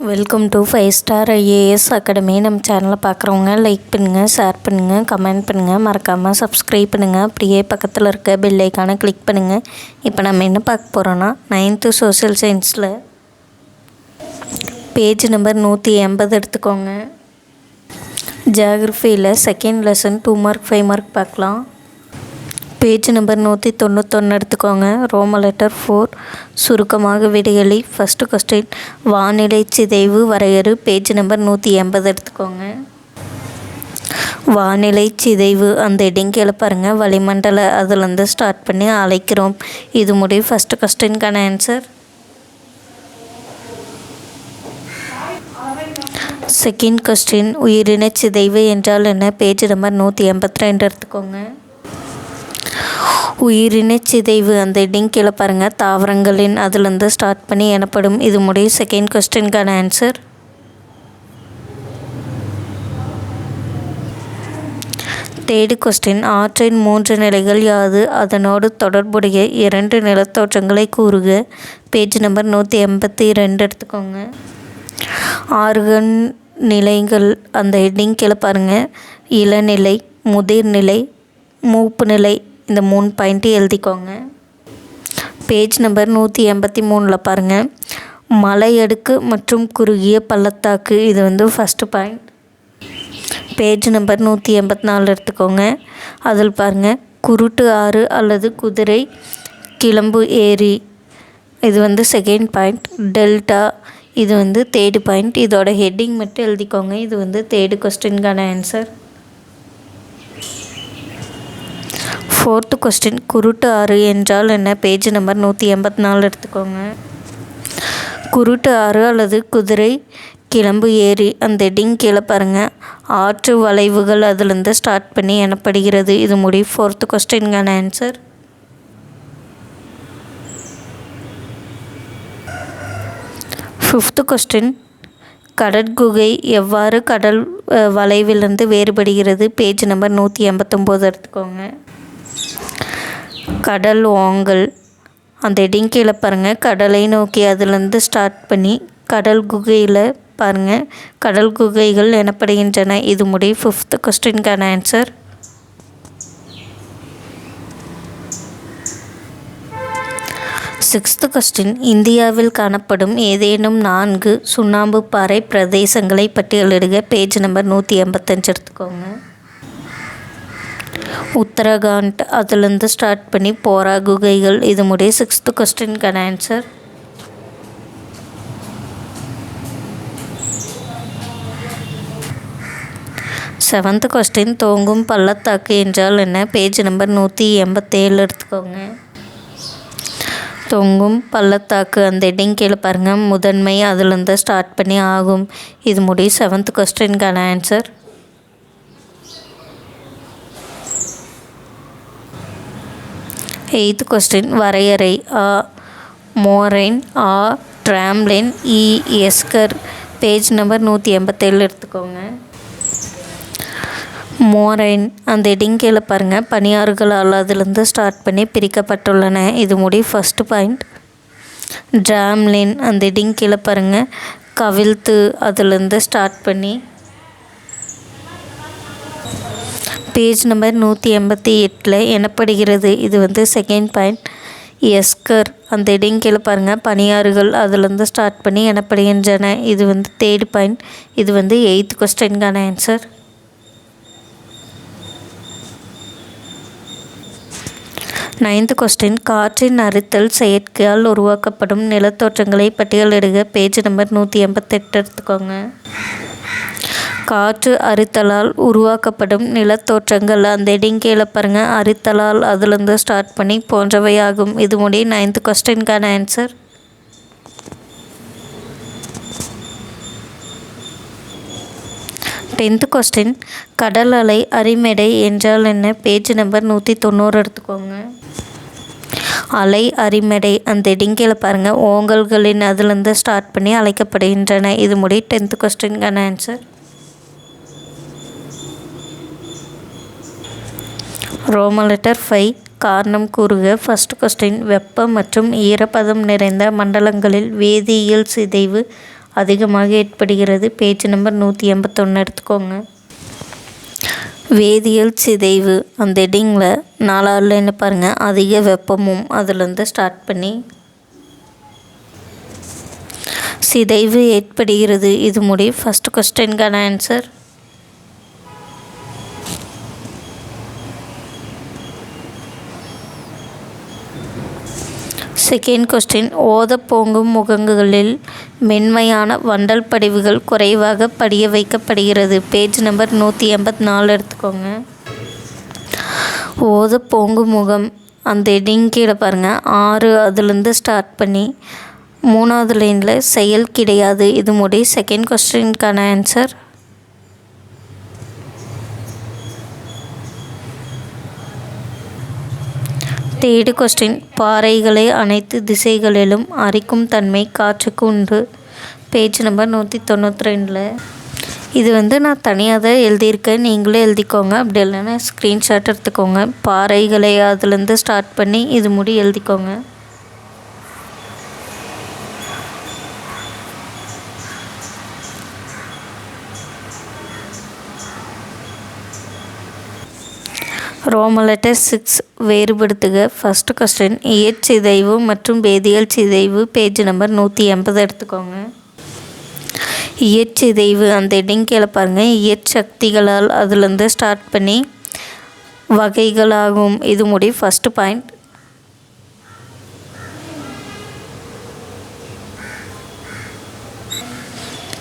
Welcome to five star IAS academy நம்ம சேனலை பார்க்குறவங்க லைக் பண்ணுங்கள் ஷேர் பண்ணுங்கள் கமெண்ட் பண்ணுங்கள் மறக்காமல் சப்ஸ்கிரைப் பண்ணுங்கள் அப்படியே பக்கத்தில் இருக்க பெல் ஐக்கானை கிளிக் பண்ணுங்கள் இப்போ நம்ம என்ன பார்க்க போகிறோன்னா நைன்த்து சோஷியல் சயின்ஸில் பேஜ் நம்பர் நூற்றி எண்பது எடுத்துக்கோங்க. ஜியாகிரஃபியில் second lesson two mark five mark பார்க்கலாம். பேஜ் நம்பர் நூற்றி தொண்ணூத்தொன்று எடுத்துக்கோங்க. ரோம லெட்டர் ஃபோர் சுருக்கமாக விடையளி ஃபஸ்ட்டு கொஸ்டின் வானிலை சிதைவு வரையறு பேஜ் நம்பர் நூற்றி எண்பது எடுத்துக்கோங்க. வானிலை சிதைவு அந்த இடிங்கையில் பாருங்கள் வளிமண்டல அதுலேருந்து ஸ்டார்ட் பண்ணி அழைக்கிறோம். இது முடிவு ஃபஸ்ட்டு கொஸ்டின்கான ஆன்சர் செகண்ட் கொஸ்டின் உயிரின சிதைவு என்றால் என்ன? பேஜ் நம்பர் நூற்றி எண்பத்தி ரெண்டு எடுத்துக்கோங்க. உயிரின சிதைவு. அந்த இடிங் கீழே பாருங்கள் தாவரங்களின் அதுலேருந்து ஸ்டார்ட் பண்ணி எனப்படும். இது முடிவு. செகண்ட் கொஸ்டின்கான ஆன்சர் தேர்டு கொஸ்டின் ஆற்றின் மூன்று நிலைகள் யாது? அதனோடு தொடர்புடைய இரண்டு நிலத்தோற்றங்களை கூறுக. பேஜ் நம்பர் நூற்றி எண்பத்தி ரெண்டு எடுத்துக்கோங்க. ஆறுகள் நிலைகள். அந்த ஹெட்டிங் கீழே பாருங்கள் இளநிலை முதிர்நிலை மூப்பு நிலை இந்த மூணு பாயிண்ட்டு எழுதிக்கோங்க. பேஜ் நம்பர் நூற்றி எண்பத்தி மூணில் பாருங்கள் மலையடுக்கு மற்றும் குறுகிய பள்ளத்தாக்கு இது வந்து ஃபஸ்ட்டு பாயிண்ட் பேஜ் நம்பர் நூற்றி எண்பத்தி நாலு எடுத்துக்கோங்க. அதில் பாருங்கள் குருட்டு ஆறு அல்லது குதிரை கிளம்பு ஏரி இது வந்து செகண்ட் பாயிண்ட் டெல்டா இது வந்து தேர்டு பாயிண்ட் இதோட ஹெட்டிங் மட்டும் எழுதிக்கோங்க. இது வந்து தேர்டு கொஸ்டின்கான ஆன்சர் ஃபோர்த்து கொஸ்டின் குருட்டு ஆறு என்றால் என்ன? பேஜ் நம்பர் நூற்றி எண்பத்தி நாலு எடுத்துக்கோங்க. குருட்டு ஆறு அல்லது குதிரை கிளம்பு ஏரி அந்த ஹெட்டிங் கீழே பாருங்கள் ஆற்று வளைவுகள் அதுலேருந்து ஸ்டார்ட் பண்ணி எனப்படுகிறது. இது முடி ஃபோர்த்து கொஸ்டின்கான ஆன்சர் ஃபிஃப்த்து கொஸ்டின் கடற்குகை எவ்வாறு கடல் வளைவிலிருந்து வேறுபடுகிறது? பேஜ் நம்பர் நூற்றி எண்பத்தொம்போது எடுத்துக்கோங்க. கடல் ஓங்கல். அந்த இடிங் கீழே பாருங்கள் கடலை நோக்கி அதுலேருந்து ஸ்டார்ட் பண்ணி கடல் குகையில் பாருங்கள் கடல் குகைகள் எனப்படுகின்றன. இது முடி ஃபிஃப்த்து கொஸ்டின்கான ஆன்சர் சிக்ஸ்த்து கொஸ்டின் இந்தியாவில் காணப்படும் ஏதேனும் நான்கு சுண்ணாம்பு பாறை பிரதேசங்களை பட்டியலிடுக பேஜ் நம்பர் நூற்றி எண்பத்தஞ்சு எடுத்துக்கோங்க. உத்தரகாண்ட் அதுலேருந்து ஸ்டார்ட் பண்ணி போரா குகைகள். இது முடிய சிக்ஸ்த்து கொஸ்டின்கான ஆன்சர் செவன்த்து கொஸ்டின் தோங்கும் பள்ளத்தாக்கு என்றால் என்ன? பேஜ் நம்பர் நூற்றி எண்பத்தேழு எடுத்துக்கோங்க. தொங்கும் பள்ளத்தாக்கு அந்த இடம் கீழே பாருங்கள் முதன்மை அதுலேருந்து ஸ்டார்ட் பண்ணி ஆகும். இது முடி செவன்த் கொஸ்டின்கான ஆன்சர் எயித் கொஸ்டின் வரையறை ஆ மோரைன் ஆ ட்ராம்லின் இ எஸ்கர். பேஜ் நம்பர் நூற்றி எண்பத்தேழு எடுத்துக்கோங்க. மோரைன் அந்த இடம் பாருங்கள் பனியாறுகளால் அதுலேருந்து ஸ்டார்ட் பண்ணி பிரிக்கப்பட்டுள்ளன. இது முடி ஃபஸ்ட்டு பாயிண்ட் ட்ராம்லின் அந்த இடம் பாருங்கள் கவிழ்த்து அதுலேருந்து ஸ்டார்ட் பண்ணி பேஜ் நம்பர் நூற்றி எண்பத்தி எட்டில் எனப்படுகிறது. இது வந்து செகண்ட் பாயிண்ட் எஸ்கர் அந்த இடம் கீழே பாருங்கள் பனியாறுகள் அதுலேருந்து ஸ்டார்ட் பண்ணி எனப்படுகின்றன. இது வந்து தேர்ட் பாயிண்ட் இது வந்து எயித் கொஸ்டின்கான ஆன்சர் நைன்த் கொஸ்டின் காற்றின் அறுத்தல் செயற்கையால் உருவாக்கப்படும் நிலத்தோற்றங்களை பட்டியலிடுக. பேஜ் நம்பர் நூற்றி எண்பத்தெட்டு எடுத்துக்கோங்க. காற்று அரித்தலால் உருவாக்கப்படும் நிலத்தோற்றங்கள். அந்த இடிங்கீழே பாருங்கள் அரித்தலால் அதுலேருந்து ஸ்டார்ட் பண்ணி போன்றவையாகும். இது முடி நைன்த் கொஸ்டின்கான ஆன்சர் டென்த்து கொஸ்டின் கடல் அலை அரிமேடை என்றால் என்ன? பேஜ் நம்பர் நூற்றி தொண்ணூறு எடுத்துக்கோங்க. அலை அரிமடை. அந்த இடிங்கையில் பாருங்கள் ஓங்கல்களின் அதுலேருந்து ஸ்டார்ட் பண்ணி அழைக்கப்படுகின்றன. இது முடி டென்த்து கொஸ்டின்கான ஆன்சர் ரோம லெட்டர் ஃபைவ் காரணம் கூறுக. ஃபர்ஸ்ட் கொஸ்டின் வெப்பம் மற்றும் ஈரப்பதம் நிறைந்த மண்டலங்களில் வேதியியல் சிதைவு அதிகமாக ஏற்படுகிறது. பேஜ் நம்பர் நூற்றி எண்பத்தொன்று எடுத்துக்கோங்க. வேதியியல் சிதைவு அந்த ஹெட்டிங்கில் நாலாவில் என்ன பாருங்கள் அதிக வெப்பமும் அதுலேருந்து ஸ்டார்ட் பண்ணி சிதைவு ஏற்படுகிறது. இது முடி ஃபஸ்ட் கொஸ்டின்கான ஆன்சர் செகண்ட் கொஸ்டின். ஓதப்போங்கும் முகங்குகளில் மென்மையான வண்டல் படிவுகள் குறைவாக படிய வைக்கப்படுகிறது. பேஜ் நம்பர் நூற்றி எண்பத்தி நாலு எடுத்துக்கோங்க. ஓதப்போங்கும் முகம் அந்த ஹெட்டிங் கீழே பாருங்கள் ஆறு அதுலேருந்து ஸ்டார்ட் பண்ணி மூணாவது லைனில் செயல் கிடையாது. இது முடி செகண்ட் கொஸ்டினுக்கான ஆன்சர் தேர்டு கொஸ்டின் பாறைகளை அனைத்து திசைகளிலும் அரிக்கும் தன்மை காற்றுக்கு உண்டு. பேஜ் நம்பர் நூற்றி தொண்ணூற்றி ரெண்டில் இது வந்து நான் தனியாக தான் எழுதியிருக்கேன். நீங்களே எழுதிக்கோங்க. அப்படி இல்லைன்னா ஸ்க்ரீன்ஷாட் எடுத்துக்கோங்க. பாறைகளை அதுலேருந்து ஸ்டார்ட் பண்ணி இது முடி எழுதிக்கோங்க. ரோம லெட்டர் சிக்ஸ் வேறுபடுத்துக. ஃபஸ்ட் கொஸ்டின் இயற்சிதைவு மற்றும் வேதியியல் சிதைவு? பேஜ் நம்பர் நூற்றி எண்பது எடுத்துக்கோங்க. இயற்சிதைவு அந்த ஹெட்டிங் கீழே பாருங்கள் இயற்சக்திகளால் அதுலேருந்து ஸ்டார்ட் பண்ணி வகைகளாகும். இது முடி ஃபஸ்ட்டு பாயிண்ட்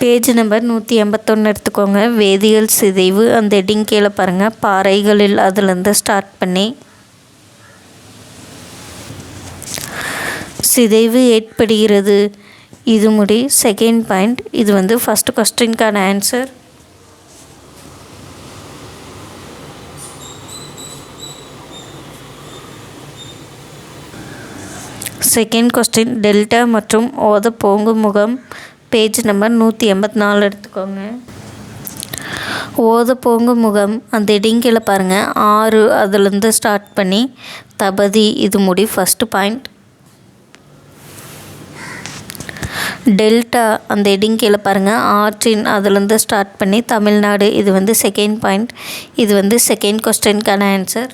பேஜ் நம்பர் நூற்றி எண்பத்தொன்று எடுத்துக்கோங்க. வேதியியல் சிதைவு. அந்த ஹெட்டிங் கீழே பாருங்கள் பாறைகளில் அதுலேருந்து ஸ்டார்ட் பண்ணி சிதைவு ஏற்படுகிறது. இது முடி செகண்ட் பாயிண்ட் இது வந்து ஃபஸ்ட்டு கொஸ்டின்கான ஆன்சர் செகண்ட் கொஸ்டின் டெல்டா மற்றும் ஓத போங்கு முகம். பேஜ் நம்பர் நூற்றி எண்பத்தி நாலு எடுத்துக்கோங்க. ஓத போங்கு முகம். அந்த இடிங்கில் பாருங்கள் ஆறு அதுலேருந்து ஸ்டார்ட் பண்ணி தபதி இது முடி ஃபஸ்ட்டு பாயிண்ட் டெல்டா அந்த இடிங்கில் பாருங்கள் ஆற்றின் அதுலேருந்து ஸ்டார்ட் பண்ணி தமிழ்நாடு இது வந்து செகண்ட் பாயிண்ட் இது வந்து செகண்ட் கொஸ்டின்கான ஆன்சர்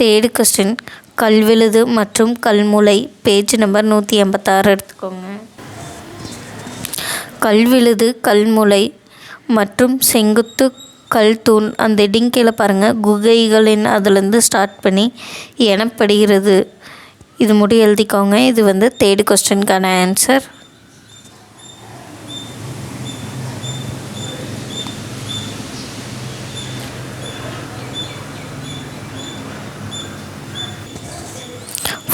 தேர்டு கொஸ்டின் கல்வெழுது மற்றும் கல்முலை பேஜ் நம்பர் நூற்றி எண்பத்தாறு எடுத்துக்கோங்க. கல்விழுது கல்முலை மற்றும் செங்குத்து கல் தூண் அந்த இடிங் கீழே பாருங்கள் குகைகளின் அதுலேருந்து ஸ்டார்ட் பண்ணி எனப்படுகிறது. இது முடி எழுதிக்கோங்க. இது வந்து தேர்டு கொஸ்டினுக்கான ஆன்சர்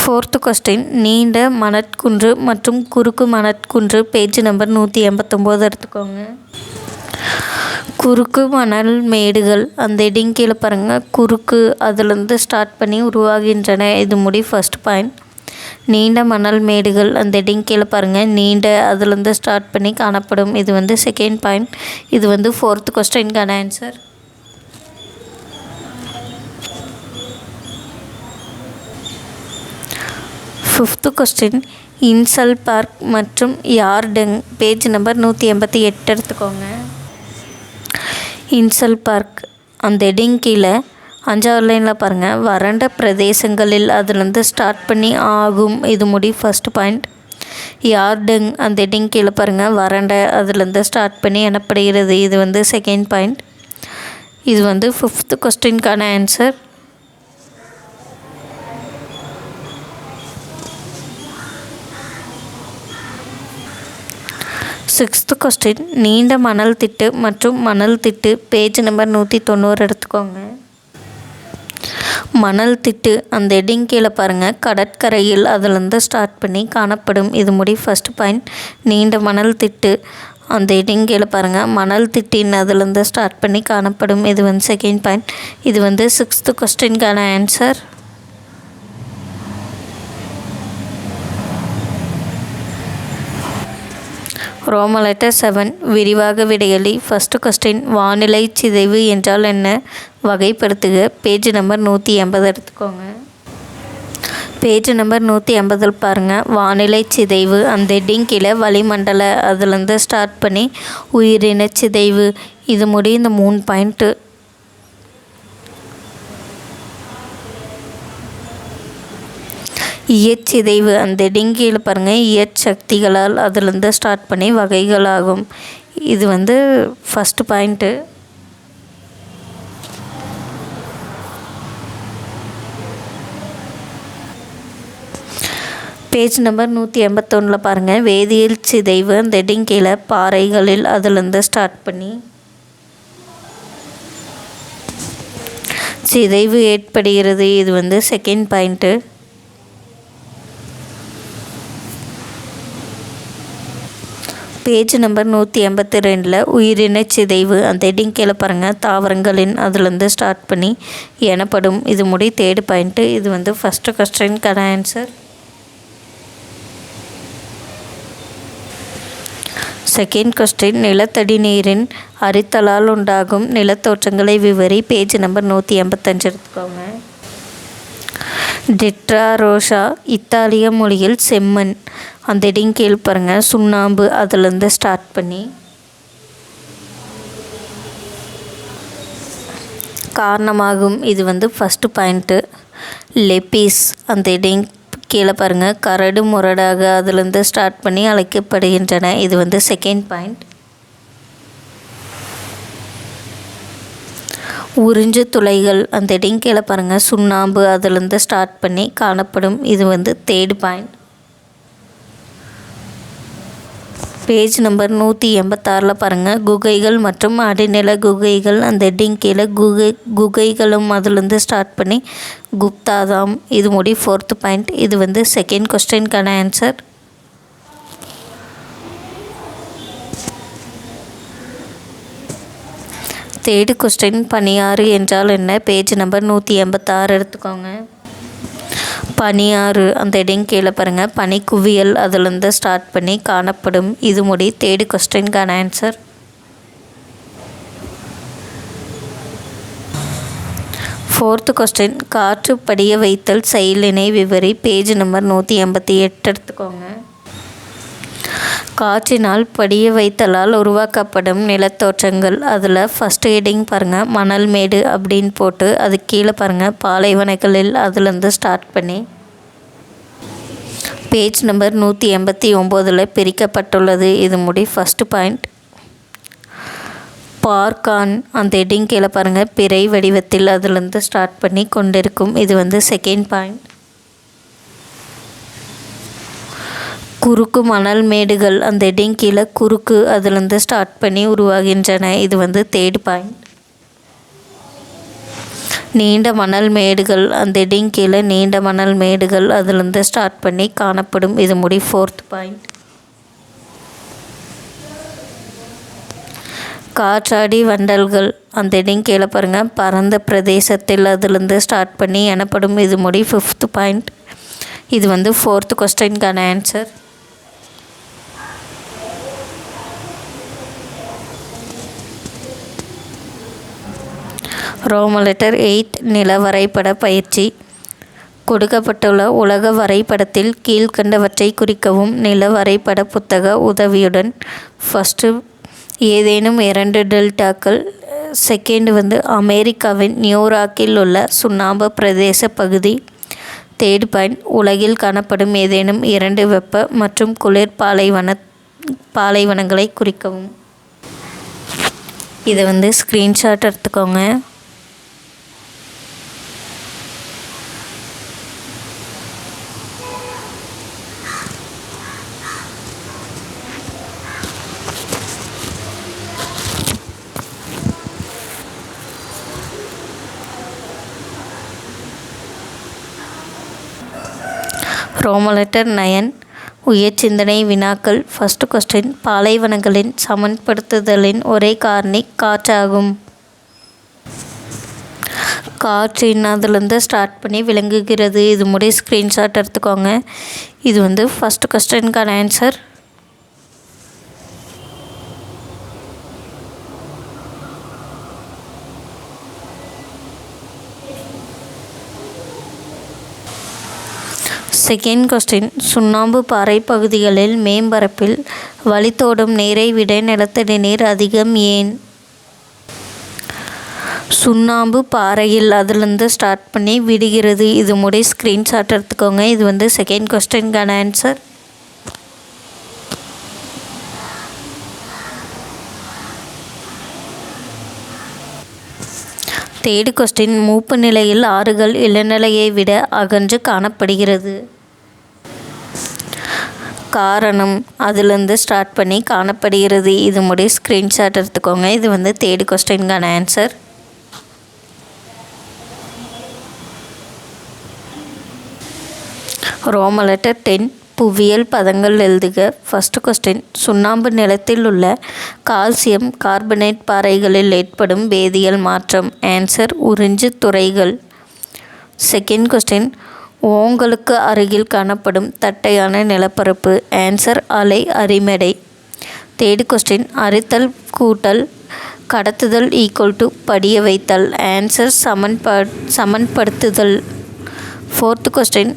ஃபோர்த்து கொஸ்டின் நீண்ட மணற்குன்று மற்றும் குறுக்கு மணற்குன்று பேஜ் நம்பர் நூற்றி எண்பத்தொம்போது எடுத்துக்கோங்க. குறுக்கு மணல் மேடுகள். அந்த ஹெட்டிங் கீழே பாருங்கள் குறுக்கு அதுலேருந்து ஸ்டார்ட் பண்ணி உருவாகின்றன. இது முடி ஃபஸ்ட் பாயிண்ட் நீண்ட மணல் மேடுகள். அந்த இடிங் கீழே பாருங்கள் நீண்ட அதுலேருந்து ஸ்டார்ட் பண்ணி காணப்படும். இது வந்து செகண்ட் பாயிண்ட் இது வந்து ஃபோர்த் கொஸ்டின்கான answer fifth question inselberg மற்றும் யார்டெங் பேஜ் நம்பர் நூற்றி எண்பத்தி எட்டு எடுத்துக்கோங்க. இன்சல் பார்க் அந்த ஹெட்டிங் கீழே அஞ்சாவது லைனில் பாருங்கள் வறண்ட பிரதேசங்களில் அதுலேருந்து ஸ்டார்ட் பண்ணி ஆகும். இது முடி ஃபஸ்ட் பாயிண்ட் யார்டெங் அந்த ஹெட்டிங் கீழே பாருங்கள் வறண்ட அதுலேருந்து ஸ்டார்ட் பண்ணி எனப்படுகிறது. இது வந்து செகண்ட் பாயிண்ட் இது வந்து ஃபிஃப்த்து கொஸ்டின்கான ஆன்சர் சிக்ஸ்த்து கொஸ்டின் நீண்ட மணல் திட்டு மற்றும் மணல் திட்டு. பேஜ் நம்பர் நூற்றி தொண்ணூறு எடுத்துக்கோங்க. மணல் திட்டு அந்த எடிங் கீழே பாருங்கள் கடற்கரையில் அதுலேருந்து ஸ்டார்ட் பண்ணி காணப்படும். இது முடி ஃபஸ்ட் பாயிண்ட் நீண்ட மணல் திட்டு அந்த எடிங் கீழே பாருங்கள் மணல் திட்டின் அதுலேருந்து ஸ்டார்ட் பண்ணி காணப்படும். இது வந்து செகண்ட் பாயிண்ட் இது வந்து சிக்ஸ்த்து கொஸ்டின்கான ஆன்சர் ரோம லெட்டர் செவன் விரிவாக விடையளி ஃபஸ்ட்டு கொஸ்டின் வானிலை சிதைவு என்றால் என்ன? வகைப்படுத்துக. பேஜ் நம்பர் நூற்றி எண்பது எடுத்துக்கோங்க. பேஜ் நம்பர் நூற்றி ஐம்பதில் பாருங்கள் வானிலை சிதைவு அந்த ஹெட்டிங் கீழே வளிமண்டல அதுலேருந்து ஸ்டார்ட் பண்ணி உயிரின சிதைவு. இது முடி இந்த மூணு பாயிண்ட்டு இயற்சிதைவு அந்த டிங்கியில் பாருங்கள் இயற்சக்திகளால் அதுலேருந்து ஸ்டார்ட் பண்ணி வகைகளாகும். இது வந்து ஃபஸ்ட்டு பாயிண்ட்டு பேஜ் நம்பர் நூற்றி எண்பத்தொன்னில் பாருங்கள் வேதியியல் சிதைவு. அந்த டிங்கியில் பாறைகளில் அதுலேருந்து ஸ்டார்ட் பண்ணி சிதைவு ஏற்படுகிறது. இது வந்து செகண்ட் பாயிண்ட்டு பேஜ் நம்பர் நூற்றி எண்பத்தி ரெண்டில் உயிரின சிதைவு. அந்த ஹெட்டிங் கீழே பாருங்கள் தாவரங்களின் அதுலேருந்து ஸ்டார்ட் பண்ணி எனப்படும். இது முடி தேர்டு பாயிண்ட்டு இது வந்து ஃபஸ்ட்டு கொஸ்டின்கான ஆன்சர் செகண்ட் கொஸ்டின் நிலத்தடி நீரின் அரித்தலால் உண்டாகும் நிலத்தோற்றங்களை விவரி. பேஜ் நம்பர் நூற்றி எண்பத்தஞ்சு எடுத்துக்கோங்க. டெட்ராரோஷா இத்தாலிய மொழியில் செம்மண். அந்த இடிங் கீழ் பாருங்கள் சுண்ணாம்பு அதுலேருந்து ஸ்டார்ட் பண்ணி. காரணமாகும். இது வந்து ஃபஸ்ட்டு பாயிண்ட்டு லெப்பீஸ் அந்த இடிங் கீழே பாருங்கள் கரடு முரடாக அதுலேருந்து ஸ்டார்ட் பண்ணி அழைக்கப்படுகின்றன. இது வந்து செகண்ட் பாயிண்ட் உறிஞ்சு துளைகள் அந்த இடம் பாருங்கள் சுண்ணாம்பு அதுலேருந்து ஸ்டார்ட் பண்ணி காணப்படும். இது வந்து தேர்டு பாயிண்ட் பேஜ் நம்பர் நூற்றி எண்பத்தாறில் பாருங்கள் குகைகள் மற்றும் அடிநில குகைகள் அந்த ஹெட்டிங் கீழே குகை குகைகளும் அதுலேருந்து ஸ்டார்ட் பண்ணி குப்தாதாம். இது முடி ஃபோர்த்து பாயிண்ட் இது வந்து செகண்ட் கொஸ்டின்கான ஆன்சர் தேர்டு கொஸ்டின் பனியாறு என்றால் என்ன? பேஜ் நம்பர் நூற்றி எண்பத்தாறு எடுத்துக்கோங்க. பனியாறு அந்த இடம் கீழே பாருங்கள் பனிக்குவியல் அதுலேருந்து ஸ்டார்ட் பண்ணி காணப்படும். இது முடி தேர்டு கொஸ்டின்கான ஆன்சர் ஃபோர்த்து கொஸ்டின் காற்று படிய வைத்தல் செயலினை விவரி. பேஜ் நம்பர் நூற்றி எண்பத்தி எட்டு எடுத்துக்கோங்க. காற்றினால் படிய வைத்தலால் உருவாக்கப்படும் நிலத்தோற்றங்கள். அதில் ஃபஸ்ட் ஹெட்டிங் பாருங்கள் மணல் மேடு அப்படின்னு போட்டு அது கீழே பாருங்கள் பாலைவனங்களில் அதுலேருந்து ஸ்டார்ட் பண்ணி. பேஜ் நம்பர் நூற்றி எண்பத்தி ஒம்போதில் பிரிக்கப்பட்டுள்ளது. இது முடி ஃபஸ்ட்டு பாயிண்ட் பார்க்கான் அந்த ஹெட்டிங் கீழே பாருங்கள் பிறை வடிவத்தில் அதுலேருந்து ஸ்டார்ட் பண்ணி கொண்டிருக்கும். இது வந்து செகண்ட் பாயிண்ட் குறுக்கு மணல் மேடுகள் அந்த ஹெட்டிங் குறுக்கு அதுலேருந்து ஸ்டார்ட் பண்ணி உருவாகின்றன. இது வந்து தேர்ட் பாயிண்ட் நீண்ட மணல் மேடுகள் அந்த ஹெட்டிங் கீழே நீண்ட மணல் மேடுகள் அதுலேருந்து ஸ்டார்ட் பண்ணி காணப்படும். இது முடி ஃபோர்த் பாயிண்ட் காற்றாடி வண்டல்கள் அந்த இடம் கீழே பாருங்கள் பரந்த பிரதேசத்தில் அதுலேருந்து ஸ்டார்ட் பண்ணி எனப்படும். இது முடி ஃபிஃப்த் பாயிண்ட் இது வந்து ஃபோர்த்து கொஸ்டின்கான ஆன்சர் ரோம லெட்டர் எயிட் நில வரைபட பயிற்சி. கொடுக்கப்பட்டுள்ள உலக வரைபடத்தில் கீழ்கண்டவற்றை குறிக்கவும் நில வரைபட புத்தக உதவியுடன். ஃபஸ்ட்டு ஏதேனும் இரண்டு டெல்டாக்கள் செகண்ட் வந்து அமெரிக்காவின் நியூயார்க்கில் உள்ள சுண்ணாம்பு பிரதேச பகுதி. தேர்ட் பாயிண்ட் உலகில் காணப்படும் ஏதேனும் இரண்டு வெப்ப மற்றும் குளிர் பாலைவன பாலைவனங்களை குறிக்கவும். இதை வந்து ஸ்க்ரீன்ஷாட் எடுத்துக்கோங்க. ரோமலெட்டர் நயன் உயர் சிந்தனை வினாக்கள். ஃபஸ்ட்டு கொஸ்டின் பாலைவனங்களின் சமன்படுத்துதலின் ஒரே காரணி காற்றாகும். காற்றின் அதுலேருந்து ஸ்டார்ட் பண்ணி விளங்குகிறது. இது முடி ஸ்க்ரீன்ஷாட் எடுத்துக்கோங்க. இது வந்து ஃபஸ்ட்டு கொஸ்டினுக்கான ஆன்சர் செகண்ட் கொஸ்டின் சுண்ணாம்பு பாறை பகுதிகளில் மேம்பரப்பில் வழித்தோடும் நீரை விட நிலத்தடி நீர் அதிகம் ஏன்? சுண்ணாம்பு பாறையில் அதுலேருந்து ஸ்டார்ட் பண்ணி விடுகிறது. இது முடி ஸ்க்ரீன்ஷாட் எடுத்துக்கோங்க. இது வந்து செகண்ட் கொஸ்டின்கான ஆன்சர் தேடு கொஸ்டின். மூப்பு நிலையில் ஆறுகள் இளநிலையை விட அகன்று காணப்படுகிறது. காரணம் அதுலேருந்து ஸ்டார்ட் பண்ணி காணப்படுகிறது. இது முடி ஸ்க்ரீன்ஷாட் எடுத்துக்கோங்க. இது வந்து தேர்டு கொஸ்டின்கான ஆன்சர் ரோம லெட்டர் டென் புவியியல் பதங்கள் எழுதுக. ஃபஸ்ட்டு கொஸ்டின் சுண்ணாம்பு நிலத்தில் உள்ள கால்சியம் கார்பனேட் பாறைகளில் ஏற்படும் வேதியியல் மாற்றம். ஆன்சர் உறிஞ்சு துறைகள். செகண்ட் கொஸ்டின் ஓங்களுக்கு அருகில் காணப்படும் தட்டையான நிலப்பரப்பு. ஆன்சர் அலை அரிமடை. தேர்டு கொஸ்டின் அரித்தல் கூட்டல் கடத்துதல் ஈக்குவல் டு படிய வைத்தல். ஆன்சர் சமன்ப சமன்படுத்துதல். Fourth question